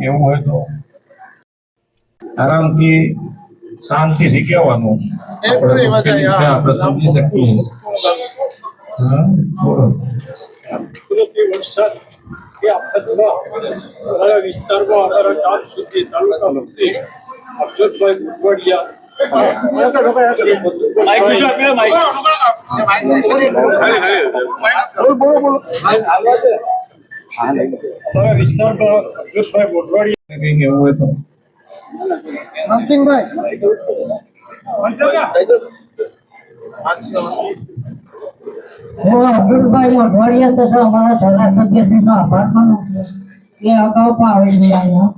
એવું હોય તો આરામથી શાંતિ થી કહેવાનું આપણે સમજી શકીએ હા બોલો એ આફતમાં વિસ્તારમાં અમારા ગામ સુધી તાલુકા સુધી અફજલભાઈ કુકવાડિયા હું અબ્દુલભાઈ મોઢવાડિયા તથા અમારા ધારાસભ્યશ્રીનો આભાર માનું એ અગાઉ પણ આવી ગયા અહીંયા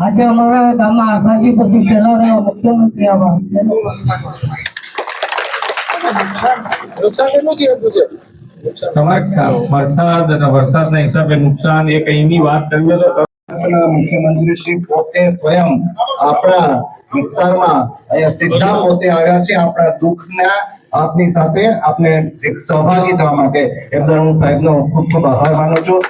આજે અમારા ગામમાં આશાજી પછી પહેલા રહ્યો મુખ્યમંત્રી આવા. તમારે વરસાદ અને વરસાદના હિસાબે નુકસાન એ કઈની વાત કરીએ તો મુખ્યમંત્રી શ્રી પોતે સ્વયં આપણા વિસ્તારમાં અહીંયા સીધા પોતે આવ્યા છે આપણા દુઃખના આપની સાથે આપને સહભાગી થવા માટે એમદાર હું સાહેબનો ખૂબ ખૂબ આભાર માનું છું.